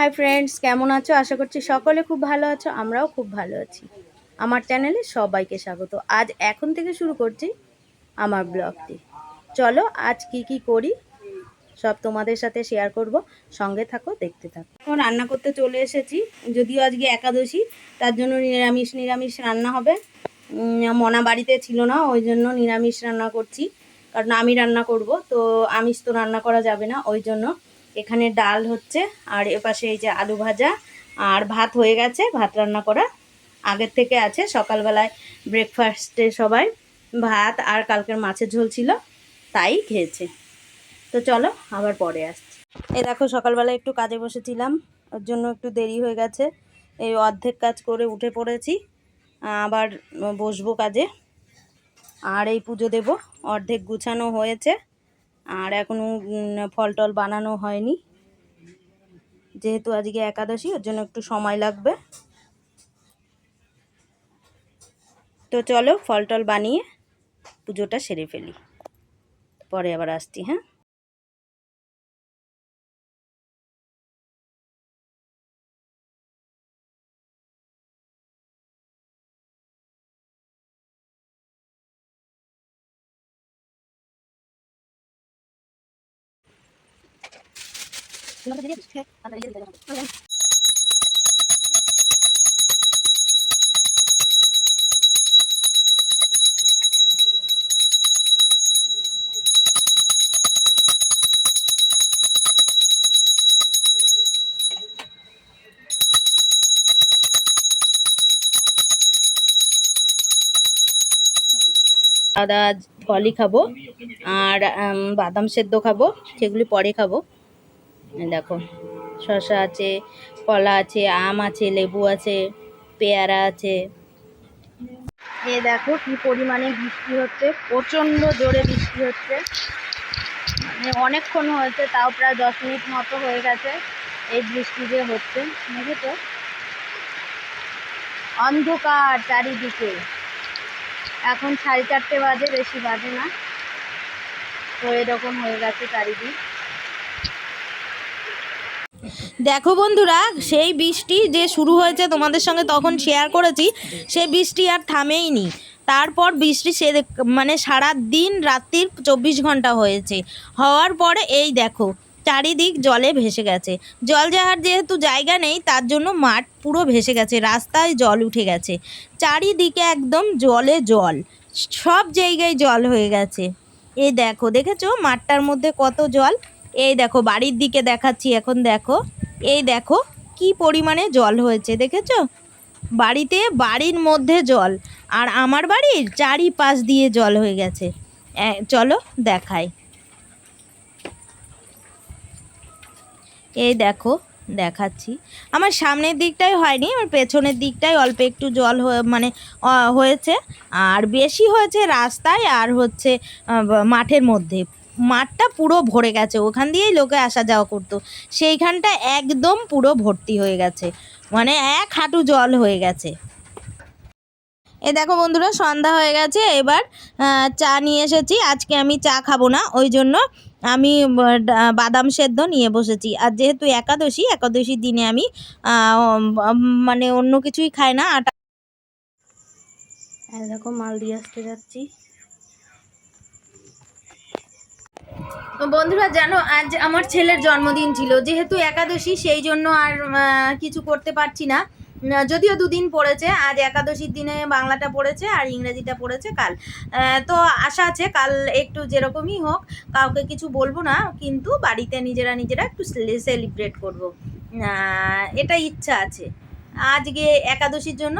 Hi friends কেমন আছো? আশা করছি সকলে খুব ভালো আছো, আমরাও খুব ভালো আছি। আমার চ্যানেলে সবাইকে স্বাগত। আজ এখন থেকে শুরু করছি আমার ব্লগটি। চলো আজ কি কি করি, সব তোমাদের সাথে শেয়ার করব। সঙ্গে থাকো, দেখতে থাকো। এখন রান্না করতে চলে এসেছি। যদিও আজকে একাদশী, তার জন্য নিরামিষ নিরামিষ রান্না হবে। মনা বাড়িতে ছিল না, ওই জন্য নিরামিষ রান্না করছি। কারণ আমি রান্না করব, তো আমিষ তো রান্না করা যাবে না, ওই জন্য এখানে ডাল হচ্ছে, আর এপাশে এই যে আলু ভাজা, আর ভাত হয়ে গেছে, ভাত রান্না করা। আগের থেকে আছে, সকালবেলায় ব্রেকফাস্টে সবাই ভাত আর কালকের মাছের ঝোল ছিল, তাই খেয়েছে। তো চলো, আবার পরে আসছি। এই দেখো সকালবেলা একটু কাজে বসেছিলাম, ওর জন্য একটু দেরি হয়ে গেছে। এই অর্ধেক কাজ করে উঠে পড়েছি, আবার বসবো কাজে। আর এই পুজো দেব, অর্ধেক গুছানো হয়েছে। আর এখনও ফল টল বানানো হয়নি। যেহেতু আজকে একাদশী, ওর জন্য একটু সময় লাগবে। তো চলো ফল টল বানিয়ে পুজোটা সেরে ফেলি। পরে আবার আসছি হ্যাঁ? আদা ফলই খাব আর বাদাম সেদ্ধ খাব সেগুলি পরে খাব। দেখো, শসা আছে, কলা আছে, আম আছে, লেবু আছে, পেয়ারা আছে। এ দেখো কি পরিমাণে বৃষ্টি হচ্ছে, প্রচণ্ড জোরে বৃষ্টি হচ্ছে। মানে অনেকক্ষণ হয়েছে, তাও প্রায় দশ মিনিট মতো হয়ে গেছে এই বৃষ্টি যে হচ্ছে তো অন্ধকার চারিদিকে। এখন সাড়ে চারটে বাজে, বেশি বাজে না। তো এরকম হয়ে গেছে চারিদিক। দেখো বন্ধুরা, সেই বৃষ্টি যে শুরু হয়েছে তোমাদের সঙ্গে তখন শেয়ার করেছি সেই বৃষ্টি আর থামেইনি। তারপর বৃষ্টি সে মানে সারা দিন রাত্রির চব্বিশ ঘণ্টা হয়েছে। হওয়ার পরে এই দেখো, চারিদিক জলে ভেসে গেছে। জল যাওয়ার যেহেতু জায়গা নেই, তার জন্য মাঠ পুরো ভেসে গেছে, রাস্তায় জল উঠে গেছে। চারিদিকে একদম জলে জল, সব জায়গায় জল হয়ে গেছে। এই দেখো, দেখেছ মাঠটার মধ্যে কত জল? এই দেখো, বাড়ির দিকে দেখাচ্ছি, এখন দেখো। এই দেখো কি পরিমাণে জল হয়েছে, দেখেছ? বাড়িতে, বাড়ির মধ্যে জল, আর আমার বাড়ির চারিপাশ দিয়ে জল হয়ে গেছে। চলো দেখাই। এই দেখো, দেখাচ্ছি। আমার সামনের দিকটাই হয়নি, আমার পেছনের দিকটাই অল্প একটু জল মানে হয়েছে। আর বেশি হয়েছে রাস্তায়, আর হচ্ছে মাঠের মধ্যে। মাঠটা পুরো ভরে গেছে। ওখান দিয়েই লোকে আসা যাওয়া করতো। সেইখানটা একদম পুরো ভর্তি হয়ে গেছে। মানে এক হাঁটু জল হয়ে গেছে। এ দেখো বন্ধুরা, সন্ধ্যা হয়ে গেছে। এবার চা নিয়ে এসেছি। আজকে আমি চা খাব না। ওই জন্য আমি বাদাম সেদ্ধ নিয়ে বসেছি। আর যেহেতু একাদশী, একাদশীর দিনে আমি মানে অন্য কিছুই খাই না। আটা দেখো, মাল দিয়ে আসতে যাচ্ছি। বন্ধুরা, জানো, আজ আমার ছেলের জন্মদিন ছিল। যেহেতু একাদশী, সেই জন্য আর কিছু করতে পারছি না। যদিও দুদিন পড়েছে, আজ একাদশীর দিনে বাংলাটা পড়েছে আর ইংরেজিটা পড়েছে কাল। তো আশা আছে কাল একটু যেরকমই হোক, কাউকে কিছু বলব না, কিন্তু বাড়িতে নিজেরা নিজেরা একটু সেলিব্রেট করব। এটা ইচ্ছা আছে। আজকে একাদশীর জন্য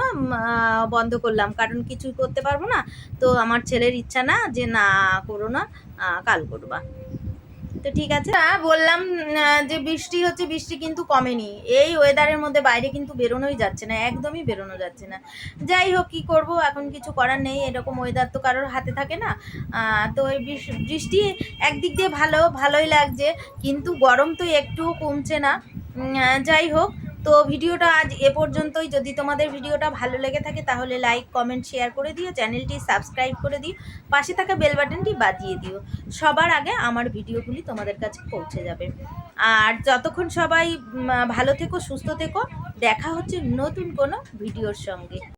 বন্ধ করলাম, কারণ কিছু করতে পারব না। তো আমার ছেলের ইচ্ছা না যে, না করো না কাল করবা। তো ঠিক আছে। বললাম যে বৃষ্টি হচ্ছে, বৃষ্টি কিন্তু কমেনি। এই ওয়েদারের মধ্যে বাইরে কিন্তু বেরোনোই যাচ্ছে না, একদমই বেরোনো যাচ্ছে না। যাই হোক, কী করব? এখন কিছু করার নেই, এরকম ওয়েদার তো কারোর হাতে থাকে না। তো এই বৃষ- বৃষ্টি একদিক দিয়ে ভালো, ভালোই লাগছে, কিন্তু গরম তো একটুও কমছে না। যাই হোক তো ভিডিওটা আজ এ পর্যন্তই। যদি তোমাদের ভিডিওটা ভালো লেগে থাকে, তাহলে লাইক কমেন্ট শেয়ার করে দিও, চ্যানেলটি সাবস্ক্রাইব করে দিও, পাশে থাকা বেল বাটনটি বাজিয়ে দিও। সবার আগে আমার ভিডিওগুলি তোমাদের কাছে পৌঁছে যাবে। আর যতক্ষণ সবাই ভালো থেকো, সুস্থ থেকো, দেখা হচ্ছে নতুন কোনো ভিডিওর সঙ্গে।